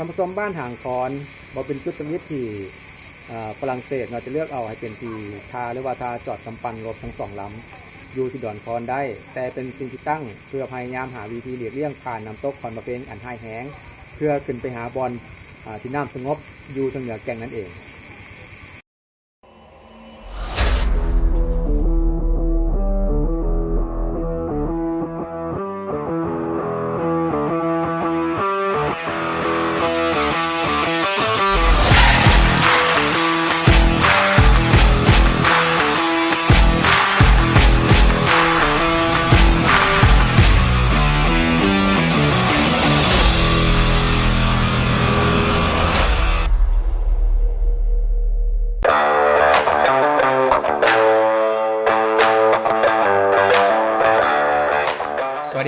ทำผสมบ้านห่างคอนบ่เป็นจุดสมิธที่ฝรั่งเศสเราจะเลือกเอาให้เป็นที่ทาหรือว่าทาจอดกำปั้นรบทั้งสองลำอยู่ที่ดอนคอนได้ แต่เป็นสิ่งที่ตั้งเพื่อพยายามหาวิธีเลียกเลี่ยงผ่านน้ำตกคอนมาเป็นอันหายแห้ง เพื่อขึ้นไปหาบอลที่น้ำสงบอยู่ทางเหนือแก่งนั่นเอง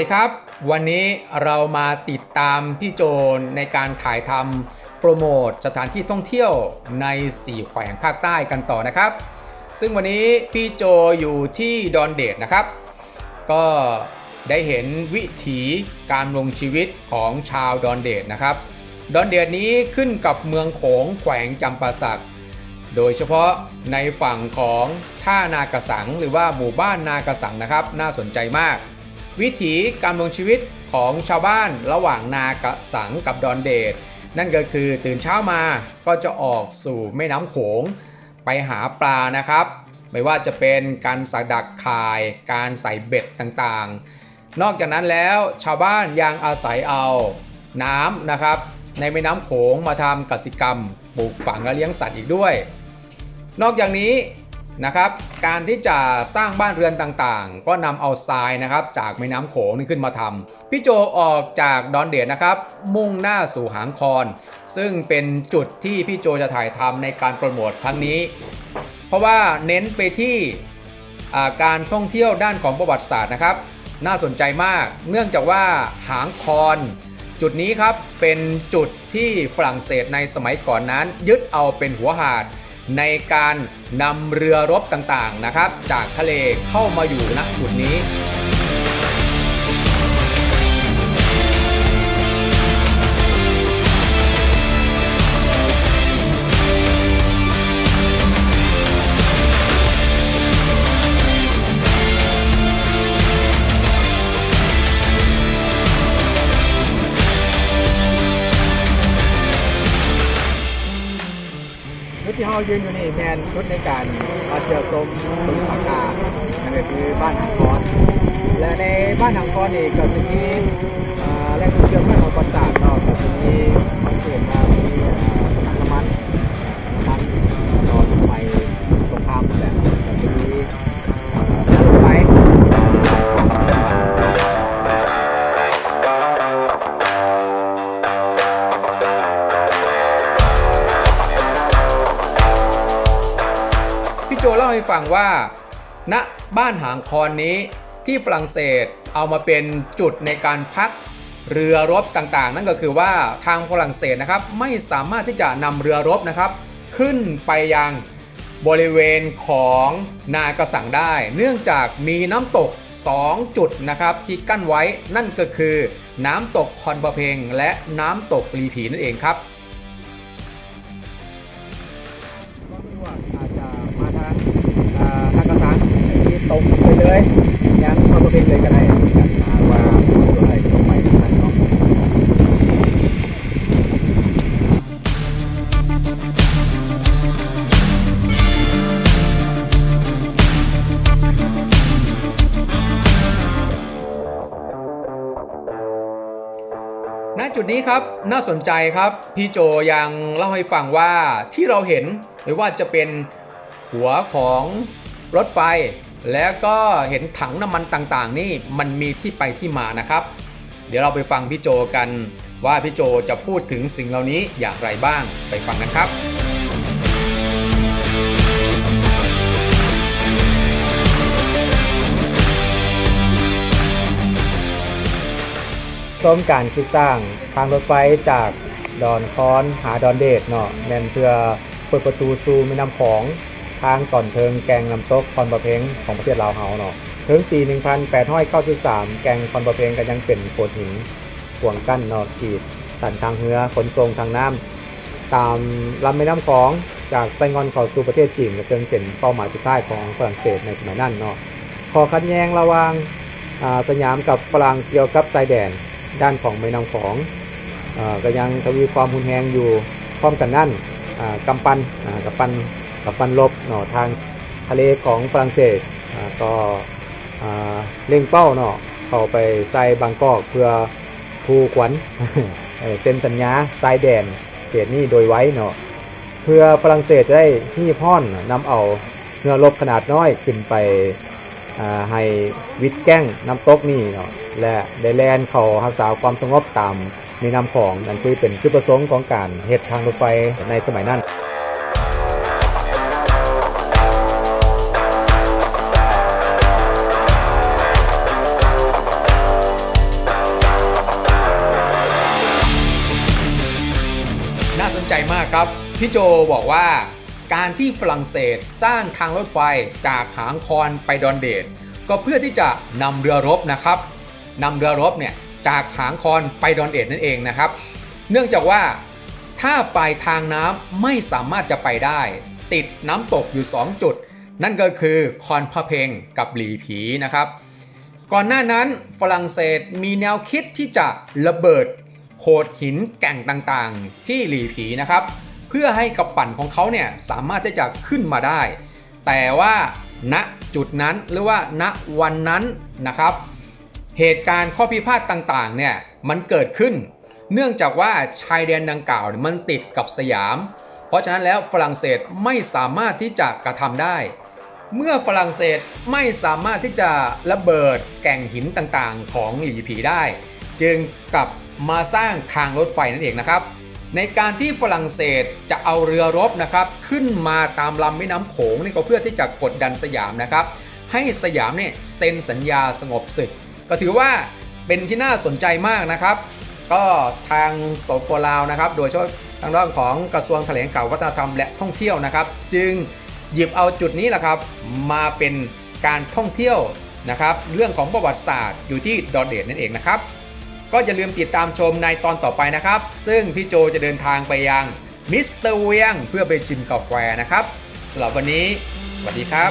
ดีครับ วันนี้เรามาติดตามพี่โจนในการถ่ายทำโปรโมทสถานที่ท่องเที่ยวใน 4 แขวงภาคใต้กันต่อนะครับ ซึ่งวันนี้พี่โจอยู่ที่ดอนเดดนะครับ ก็ได้เห็นวิถีการลงชีวิตของชาวดอนเดดนะครับ ดอนเดดนี้ขึ้นกับเมืองโขงแขวงจำปาสัก โดยเฉพาะในฝั่งของท่านากระสังหรือว่าหมู่บ้านนากระสังนะครับ น่าสนใจมาก วิถีการดำรงชีวิตของชาวบ้านระหว่างนากระสังกับดอนเดดนั่นก็คือตื่นเช้ามาก็จะออกสู่แม่น้ำโขงไปหาปลานะครับ ไม่ว่าจะเป็นการสะดักข่าย การใส่เบ็ดต่างๆ นอกจากนั้นแล้วชาวบ้านยังอาศัยเอาน้ำนะครับ ในแม่น้ำโขงมาทำกสิกรรมปลูกฝังและเลี้ยงสัตว์อีกด้วย นอกจากนี้ นะครับ การที่จะสร้างบ้านเรือนต่างๆ ก็นำเอาทรายนะครับจากแม่น้ำโขงนี่ขึ้นมาทำพี่โจออกจากดอนเดดนะครับ มุ่งหน้าสู่หางคอน ซึ่งเป็นจุดที่พี่โจจะถ่ายทำในการโปรโมทครั้งนี้ เพราะว่าเน้นไปที่การท่องเที่ยวด้านของประวัติศาสตร์นะครับ น่าสนใจมากเนื่องจากว่าหางคอนจุดนี้ครับเป็นจุดที่ฝรั่งเศสในสมัยก่อนนั้น ยึดเอาเป็นหัวหาด ในการนำเรือรบต่างๆนะครับ จากทะเลเข้ามาอยู่ณจุดนี้ ยืนอยู่นี่แมนชุดในการมาเที่ยวชมบึงปากานั่นก็คือบ้านหางคอนและในบ้านหางคอนนี่ก็จะมีแหล่งท่องเที่ยวเมืองของปราสา โจเล่าให้ฟังว่า ณบ้านหางคอนนี้ที่ฝรั่งเศสเอามาเป็นจุดในการพักเรือรบต่างๆ นั่นก็คือว่าทางฝรั่งเศสนะครับไม่สามารถที่จะนำเรือรบนะครับ ขึ้นไปยังบริเวณของนากระสังได้ เนื่องจากมีน้ำตก 2 จุดนะครับที่กั้นไว้นั่นก็คือ น้ำตกคอนประเพงและน้ำตกลีผีนั่นเองครับ ตรงไปเลยยังเขาประเพณเลยก็ได้กันหาว่าตัวอะไรตรงไปทันเนาะณจุดนี้ครับน่าสนใจครับพี่โจยังเล่าให้ฟังว่าที่เราเห็นไม่ว่าจะเป็นหัวของรถไฟ แล้วก็เห็นถังน้ำมันต่างๆ นี่มันมีที่ไปที่มานะครับ เดี๋ยวเราไปฟังพี่โจกันว่าพี่โจจะพูดถึงสิ่งเหล่านี้อย่างไรบ้างไปฟังกันครับ ส้มการคิดสร้างทางรถไฟจากดอนคอนหาดอนเดดเนาะแม่นเพื่อเปิดประตูสู่แม่น้ำของ ทางก่อนเทิงแกงน้ำตกคอนประเพงของประเทศลาวเฮาเนาะถึงปี 1893 แกงคอนประเพงก็ยังเป็นโขดหินห่วงกั้นเนาะขีดสันทางเรือขนส่งทางน้ำตามลำแม่น้ำของจากไซงอนเข้าสู่ประเทศจีนก็ซึ่งเป็นเป้าหมายสุดท้ายของฝรั่งเศสในสมัยนั้นเนาะขอขัดแย้งระหว่างสยามกับฝรั่งเกี่ยวกับชายแดนด้านของแม่น้ำของอก็ยังทวีความหุนแรงอยู่พร้อมกันนั่นกำปั้นกำปั้น กำปั้นลบเนาะทางทะเลของฝรั่งเศสก็เล็งเป้าเนาะเข้าไปใส่บางกอกเพื่อผูกขวัญเซ็นสัญญาทรายแดนเขตนี้โดยไว้เนาะเพื่อฝรั่งเศสจะได้ที่พ่อนนำเอาเรือรบขนาดน้อยขึ้นไปให้วิดแก้งน้ำตกนี่เนาะและได้แลนเขารักษาความสงบตามในนำของนั่นคือเป็นจุดประสงค์ของการเหตุทางรถไฟในสมัยนั้น ครับ พี่โจบอกว่าการที่ฝรั่งเศสสร้างทางรถไฟจากหางคอนไปดอนเดดก็เพื่อที่จะนำเรือรบนะครับนำเรือรบเนี่ยจากหางคอนไปดอนเดดนั่นเองนะครับ เนื่องจากว่าถ้าปลายทางน้ำไม่สามารถจะไปได้ ติดน้ำตกอยู่ 2 จุด นั่นก็คือคอนพะเพงกับหลีผีนะครับ ก่อนหน้านั้นฝรั่งเศสมีแนวคิดที่จะระเบิด โขดหินแก่งต่างๆ ที่หลีผีนะครับ เพื่อให้กระปั่นของเขาเนี่ยสามารถที่จะขึ้นมาได้ แต่ว่าณจุดนั้นหรือว่าณวันนั้นนะครับ เหตุการณ์ข้อพิพาทต่างๆเนี่ยมันเกิดขึ้น เนื่องจากว่าชายแดนดังกล่าวมันติดกับสยาม เพราะฉะนั้นแล้วฝรั่งเศสไม่สามารถที่จะกระทำได้ เมื่อฝรั่งเศสไม่สามารถที่จะระเบิดแก่งหินต่างๆ ของหลีผีได้ จึงกลับ มาสร้างทางรถไฟนั่นเองนะครับ ในการที่ฝรั่งเศสจะเอาเรือรบนะครับ ขึ้นมาตามลำแม่น้ำโขงนี่ก็เพื่อที่จะกดดันสยามนะครับ ให้สยามเนี่ยเซ็นสัญญาสงบศึก ก็ถือว่าเป็นที่น่าสนใจมากนะครับ ก็ทางสปลาวนะครับ โดยเฉพาะทางด้านของกระทรวงแถลงข่าววัฒนธรรมและท่องเที่ยวนะครับ จึงหยิบเอาจุดนี้แหละครับ มาเป็นการท่องเที่ยวนะครับ เรื่องของประวัติศาสตร์อยู่ที่ดอเดดนั่นเองนะครับ ก็อย่าลืมติดตามชมในตอนต่อไปนะครับ ซึ่งพี่โจจะเดินทางไปยังมิสเตอร์เวียงเพื่อไปชิมกาแฟนะครับสำหรับวันนี้ สวัสดีครับ